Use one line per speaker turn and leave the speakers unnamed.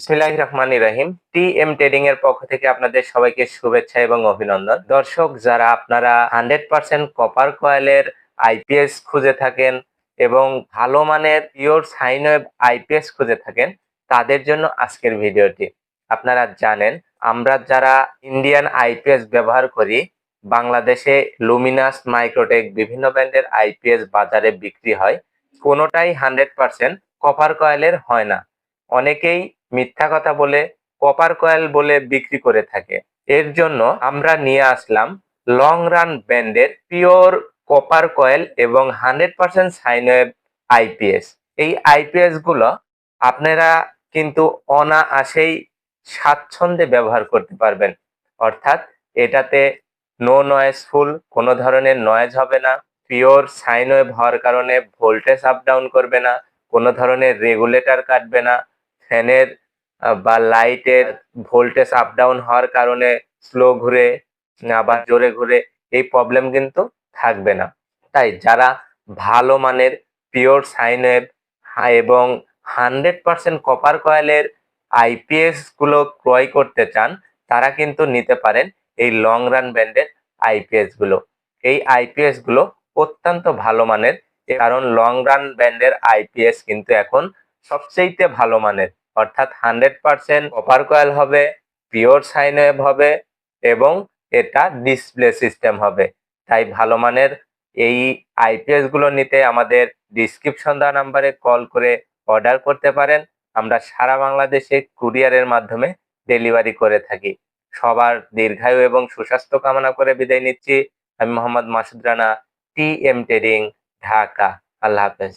বিসমিল্লাহির রহমানির রহিম। টি M trading এর পক্ষ থেকে আপনাদের সবাইকে শুভেচ্ছা এবং অভিনন্দন। দর্শক, যারা আপনারা হান্ড্রেড পার্সেন্ট কপার কয়েলের আইপিএস খুঁজে থাকেন এবং ভালো মানের পিওর সাইন ওয়েভ আইপিএস খুঁজে থাকেন, তাদের জন্য আজকের ভিডিওটি। আপনারা জানেন, আমরা যারা ইন্ডিয়ান আইপিএস ব্যবহার করি, বাংলাদেশে লুমিনাস, মাইক্রোটেক বিভিন্ন ব্র্যান্ডের আইপিএস বাজারে বিক্রি হয়, কোনোটাই হান্ড্রেড পার্সেন্ট কপার কয়েলের হয় না। অনেকেই মিথ্যা কথা বলে, কপার কয়েল বলে বিক্রি করে থাকে। এর জন্য আমরা নিয়ে আসলাম লং রান ব্র্যান্ডের পিওর কপার কয়েল এবং hundred percent sine wave IPS এই আইপিএসগুলো আপনারা কিন্তু অনায়াসেই স্বাচ্ছন্দ্যে ব্যবহার করতে পারবেন। অর্থাৎ এটাতে নো নয়েজ ফুল কোনো ধরনের নয়েজ হবে না, পিওর সাইন ওয়েভ হওয়ার কারণে ভোল্টেজ আপ ডাউন করবে না, কোনো ধরনের রেগুলেটর কাটবে না ফ্যানের বা লাইটের ভোল্টেজ আপ ডাউন হওয়ার কারণে স্লো ঘুরে আবার জোরে ঘুরে এই প্রবলেম কিন্তু থাকবে না। তাই যারা ভালো মানের পিওর সাইন এবং হান্ড্রেড পার্সেন্ট কপার কয়েলের আইপিএসগুলো ক্রয় করতে চান, তারা কিন্তু নিতে পারেন এই লং রান ব্যান্ডের আইপিএসগুলো। এই আইপিএসগুলো অত্যন্ত ভালো মানের কারণ লং রান ব্যান্ডের আইপিএস কিন্তু এখন সবচেয়ে ভালো মানের। অর্থাৎ হান্ড্রেড পার্সেন্ট কপার কয়েল হবে, পিওর সাইন ওয়েভ হবে এবং এটা ডিসপ্লে সিস্টেম হবে। তাই ভালো মানের এই আইপিএসগুলো নিতে আমাদের ডিসক্রিপশন দেওয়া নাম্বারে কল করে অর্ডার করতে পারেন। আমরা সারা বাংলাদেশে কুরিয়ারের মাধ্যমে ডেলিভারি করে থাকি। সবার দীর্ঘায়ু এবং সুস্বাস্থ্য কামনা করে বিদায় নিচ্ছি। আমি Mohammad Masud Rana T M trading, Dhaka. আল্লাহ হাফেজ।